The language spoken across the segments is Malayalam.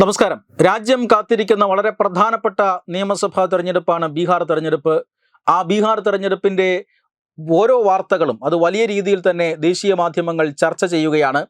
നമസ്കാരം. രാജ്യം കാത്തിരിക്കുന്ന വളരെ പ്രധാനപ്പെട്ട നിയമസഭാ തെരഞ്ഞെടുപ്പാണ് ബീഹാർ തെരഞ്ഞെടുപ്പ്. ആ ബീഹാർ തെരഞ്ഞെടുപ്പിന്റെ ഓരോ വാർത്തകളും അത് വലിയ രീതിയിൽ തന്നെ ദേശീയ മാധ്യമങ്ങൾ ചർച്ച ചെയ്യുകയാണ്.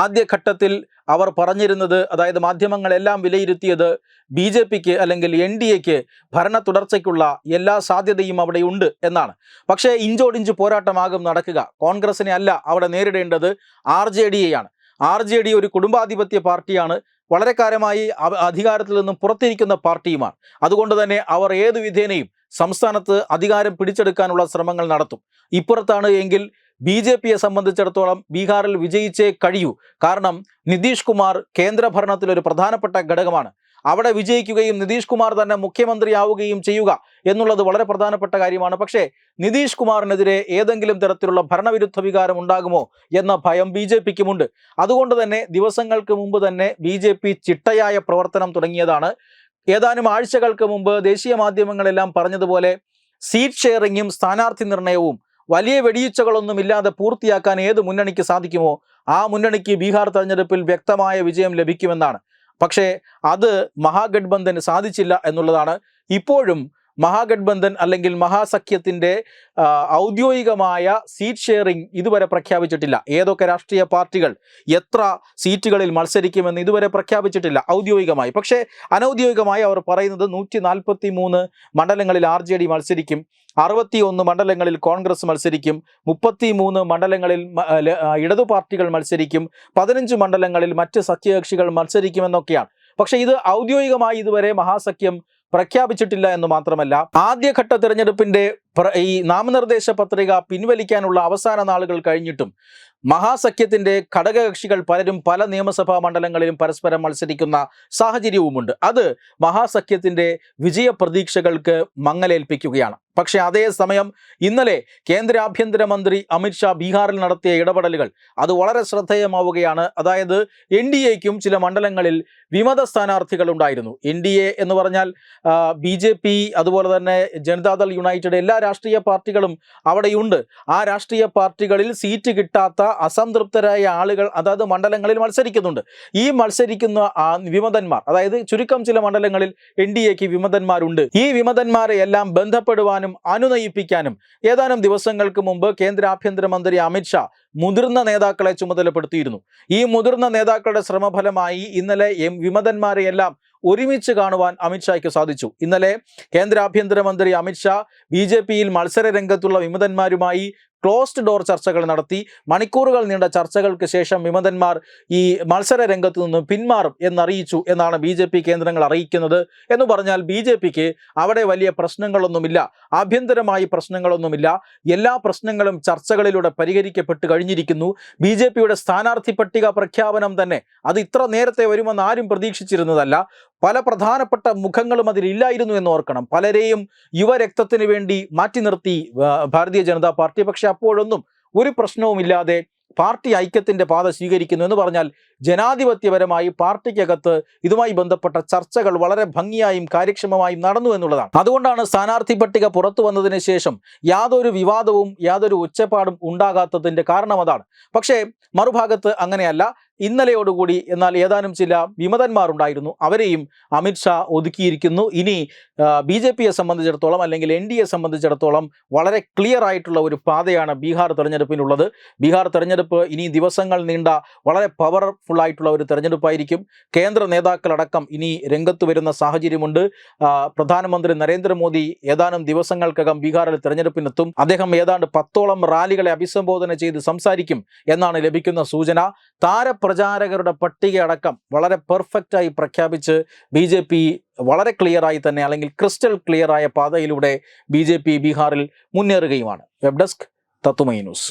ആദ്യഘട്ടത്തിൽ അവർ പറഞ്ഞിരുന്നത് അതായത് മാധ്യമങ്ങളെല്ലാം വിലയിരുത്തിയത് ബി ജെ പിക്ക് അല്ലെങ്കിൽ എൻ ഡി എക്ക് ഭരണ തുടർച്ചയ്ക്കുള്ള എല്ലാ സാധ്യതയും അവിടെയുണ്ട് എന്നാണ്. പക്ഷേ ഇഞ്ചോടിഞ്ച് പോരാട്ടമാകും നടക്കുക. കോൺഗ്രസിനെ അല്ല അവിടെ നേരിടേണ്ടത് ആർ ജെ ഡിയെയാണ് ആർ ജെ ഡി ഒരു കുടുംബാധിപത്യ പാർട്ടിയാണ്. വളരെ കാലമായി അധികാരത്തിൽ നിന്നും പുറത്തിരിക്കുന്ന പാർട്ടിയുമാണ്. അതുകൊണ്ട് തന്നെ അവർ ഏതു വിധേനയും സംസ്ഥാനത്ത് അധികാരം പിടിച്ചെടുക്കാനുള്ള ശ്രമങ്ങൾ നടത്തും. ഇപ്പുറത്താണ് എങ്കിൽ ബി ജെ പിയെ സംബന്ധിച്ചിടത്തോളം ബീഹാറിൽ വിജയിച്ചേ കഴിയൂ. കാരണം നിതീഷ് കുമാർ കേന്ദ്ര ഭരണത്തിൽ ഒരു പ്രധാനപ്പെട്ട ഘടകമാണ്. അവിടെ വിജയിക്കുകയും നിതീഷ് കുമാർ തന്നെ മുഖ്യമന്ത്രിയാവുകയും ചെയ്യുക എന്നുള്ളത് വളരെ പ്രധാനപ്പെട്ട കാര്യമാണ്. പക്ഷേ നിതീഷ് കുമാറിനെതിരെ ഏതെങ്കിലും തരത്തിലുള്ള ഭരണവിരുദ്ധ വികാരം ഉണ്ടാകുമോ എന്ന ഭയം ബി ജെ പിക്കുമുണ്ട്. അതുകൊണ്ട് തന്നെ ദിവസങ്ങൾക്ക് മുമ്പ് തന്നെ ബി ജെ പി ചിട്ടയായ പ്രവർത്തനം തുടങ്ങിയതാണ്. ഏതാനും ആഴ്ചകൾക്ക് മുമ്പ് ദേശീയ മാധ്യമങ്ങളെല്ലാം പറഞ്ഞതുപോലെ സീറ്റ് ഷെയറിങ്ങും സ്ഥാനാർത്ഥി നിർണയവും വലിയ വെടിയുച്ചകളൊന്നും ഇല്ലാതെ പൂർത്തിയാക്കാൻ ഏത് മുന്നണിക്ക് സാധിക്കുമോ ആ മുന്നണിക്ക് ബീഹാർ തെരഞ്ഞെടുപ്പിൽ വ്യക്തമായ വിജയം ലഭിക്കുമെന്നാണ്. പക്ഷേ അത് മഹാഗഡ്ബന്ധന് സാധിച്ചില്ല എന്നുള്ളതാണ് ഇപ്പോഴും മഹാഗഡ്ബന്ധൻ അല്ലെങ്കിൽ മഹാസഖ്യത്തിന്റെ ഔദ്യോഗികമായ സീറ്റ് ഷെയറിംഗ് ഇതുവരെ പ്രഖ്യാപിച്ചിട്ടില്ല. ഏതൊക്കെ രാഷ്ട്രീയ പാർട്ടികൾ എത്ര സീറ്റുകളിൽ മത്സരിക്കുമെന്ന് ഇതുവരെ പ്രഖ്യാപിച്ചിട്ടില്ല ഔദ്യോഗികമായി. പക്ഷേ അനൗദ്യോഗികമായി അവർ പറയുന്നത് നൂറ്റി നാൽപ്പത്തി മൂന്ന് മണ്ഡലങ്ങളിൽ ആർ ജെ ഡി മത്സരിക്കും അറുപത്തി ഒന്ന് മണ്ഡലങ്ങളിൽ കോൺഗ്രസ് മത്സരിക്കും മുപ്പത്തി മൂന്ന് മണ്ഡലങ്ങളിൽ ഇടതു പാർട്ടികൾ മത്സരിക്കും പതിനഞ്ച് മണ്ഡലങ്ങളിൽ മറ്റ് സഖ്യകക്ഷികൾ മത്സരിക്കുമെന്നൊക്കെയാണ്. പക്ഷേ ഇത് ഔദ്യോഗികമായി ഇതുവരെ മഹാസഖ്യം പ്രഖ്യാപിച്ചിട്ടില്ല എന്ന് മാത്രമല്ല ആദ്യഘട്ട തെരഞ്ഞെടുപ്പിന്റെ ഈ നാമനിർദ്ദേശ പത്രിക പിൻവലിക്കാനുള്ള അവസാന നാളുകൾ കഴിഞ്ഞിട്ടും മഹാസഖ്യത്തിന്റെ ഘടകകക്ഷികൾ പലരും പല നിയമസഭാ മണ്ഡലങ്ങളിലും പരസ്പരം മത്സരിക്കുന്ന സാഹചര്യവുമുണ്ട്. അത് മഹാസഖ്യത്തിന്റെ വിജയ പ്രതീക്ഷകൾക്ക് മങ്ങലേൽപ്പിക്കുകയാണ്. പക്ഷേ അതേസമയം ഇന്നലെ കേന്ദ്ര ആഭ്യന്തരമന്ത്രി അമിത്ഷാ ബീഹാറിൽ നടത്തിയ ഇടപെടലുകൾ അത് വളരെ ശ്രദ്ധേയമാവുകയാണ്. അതായത് എൻ ഡി എക്കും ചില മണ്ഡലങ്ങളിൽ വിമത സ്ഥാനാർത്ഥികൾ ഉണ്ടായിരുന്നു. എൻ ഡി എ എന്ന് പറഞ്ഞാൽ ബി ജെ പി അതുപോലെ തന്നെ ജനതാദൾ യുണൈറ്റഡ് എല്ലാ രാഷ്ട്രീയ പാർട്ടികളും അവിടെയുണ്ട്. ആ രാഷ്ട്രീയ പാർട്ടികളിൽ സീറ്റ് കിട്ടാത്ത അസംതൃപ്തരായ ആളുകൾ അതാത് മണ്ഡലങ്ങളിൽ മത്സരിക്കുന്നുണ്ട്. ഈ മത്സരിക്കുന്ന വിമതന്മാർ അതായത് ചുരുക്കം ചില മണ്ഡലങ്ങളിൽ എൻ ഡി എക്ക് വിമതന്മാരുണ്ട്. ഈ വിമതന്മാരെ എല്ലാം ബന്ധപ്പെടുവാനും അനുനയിപ്പിക്കാനും ഏതാനും ദിവസങ്ങൾക്ക് മുമ്പ് കേന്ദ്ര ആഭ്യന്തരമന്ത്രി അമിത്ഷാ മുതിർന്ന നേതാക്കളെ ചുമതലപ്പെടുത്തിയിരുന്നു. ഈ മുതിർന്ന നേതാക്കളുടെ ശ്രമഫലമായി ഇന്നലെ എം വിമതന്മാരെയെല്ലാം ഒരുമിച്ച് കാണുവാൻ അമിത്ഷായ്ക്ക് സാധിച്ചു. ഇന്നലെ കേന്ദ്ര ആഭ്യന്തരമന്ത്രി അമിത്ഷാ ബി ജെ പിയിൽ മത്സര രംഗത്തുള്ള വിമതന്മാരുമായി ക്ലോസ്ഡ് ഡോർ ചർച്ചകൾ നടത്തി. മണിക്കൂറുകൾ നീണ്ട ചർച്ചകൾക്ക് ശേഷം വിമതന്മാർ ഈ മത്സര രംഗത്തു നിന്ന് പിന്മാറും എന്നറിയിച്ചു എന്നാണ് ബി ജെ പി കേന്ദ്രങ്ങൾ അറിയിക്കുന്നത്. എന്ന് പറഞ്ഞാൽ ബി ജെ പിക്ക് അവിടെ വലിയ പ്രശ്നങ്ങളൊന്നുമില്ല. ആഭ്യന്തരമായി പ്രശ്നങ്ങളൊന്നുമില്ല. എല്ലാ പ്രശ്നങ്ങളും ചർച്ചകളിലൂടെ പരിഹരിക്കപ്പെട്ട് കഴിഞ്ഞിരിക്കുന്നു. ബി ജെ പിയുടെ സ്ഥാനാർത്ഥി പട്ടിക പ്രഖ്യാപനം തന്നെ അത് ഇത്ര നേരത്തെ വരുമെന്ന് ആരും പ്രതീക്ഷിച്ചിരുന്നതല്ല. പല പ്രധാനപ്പെട്ട മുഖങ്ങളും അതിലില്ലായിരുന്നു എന്ന് ഓർക്കണം. പലരെയും യുവരക്തത്തിന് വേണ്ടി മാറ്റി നിർത്തി ഭാരതീയ ജനതാ പാർട്ടി. പക്ഷെ അപ്പോഴൊന്നും ഒരു പ്രശ്നവുമില്ലാതെ പാർട്ടി ഐക്യത്തിന്റെ പാത സ്വീകരിക്കുന്നു എന്ന് പറഞ്ഞാൽ ജനാധിപത്യപരമായി പാർട്ടിക്കകത്ത് ഇതുമായി ബന്ധപ്പെട്ട ചർച്ചകൾ വളരെ ഭംഗിയായും കാര്യക്ഷമമായും നടന്നു എന്നുള്ളതാണ്. അതുകൊണ്ടാണ് സ്ഥാനാർത്ഥി പട്ടിക പുറത്തു വന്നതിന് ശേഷം യാതൊരു വിവാദവും യാതൊരു ഒച്ചപ്പാടും ഉണ്ടാകാത്തതിന്റെ കാരണം അതാണ്. പക്ഷേ മറുഭാഗത്ത് അങ്ങനെയല്ല. ഇന്നലെയോടുകൂടി എന്നാൽ ഏതാനും ചില വിമതന്മാരുണ്ടായിരുന്നു. അവരെയും അമിത്ഷാ ഒതുക്കിയിരിക്കുന്നു. ഇനി ബി ജെ പിയെ സംബന്ധിച്ചിടത്തോളം അല്ലെങ്കിൽ എൻ ഡി എ സംബന്ധിച്ചിടത്തോളം വളരെ ക്ലിയർ ആയിട്ടുള്ള ഒരു പാതയാണ് ബീഹാർ തെരഞ്ഞെടുപ്പിനുള്ളത്. ബീഹാർ തെരഞ്ഞെടുപ്പ് ഇനി ദിവസങ്ങൾ നീണ്ട വളരെ പവർഫുൾ ആയിട്ടുള്ള ഒരു തെരഞ്ഞെടുപ്പായിരിക്കും. കേന്ദ്ര നേതാക്കളടക്കം ഇനി രംഗത്ത് വരുന്ന സാഹചര്യമുണ്ട്. പ്രധാനമന്ത്രി നരേന്ദ്രമോദി ഏതാനും ദിവസങ്ങൾക്കകം ബീഹാറിൽ തെരഞ്ഞെടുപ്പിനെത്തും. അദ്ദേഹം ഏതാണ്ട് പത്തോളം റാലികളെ അഭിസംബോധന ചെയ്ത് സംസാരിക്കും എന്നാണ് ലഭിക്കുന്ന സൂചന. താരപ്രചാരകരുടെ പട്ടിക അടക്കം വളരെ പെർഫെക്റ്റായി പ്രഖ്യാപിച്ച് ബി ജെ പി വളരെ ക്ലിയറായി തന്നെ അല്ലെങ്കിൽ ക്രിസ്റ്റൽ ക്ലിയറായ പാതയിലൂടെ ബി ജെ പി ബീഹാറിൽ മുന്നേറുകയുമാണ്. വെബ് ഡെസ്ക് തത്തുമൈ ന്യൂസ്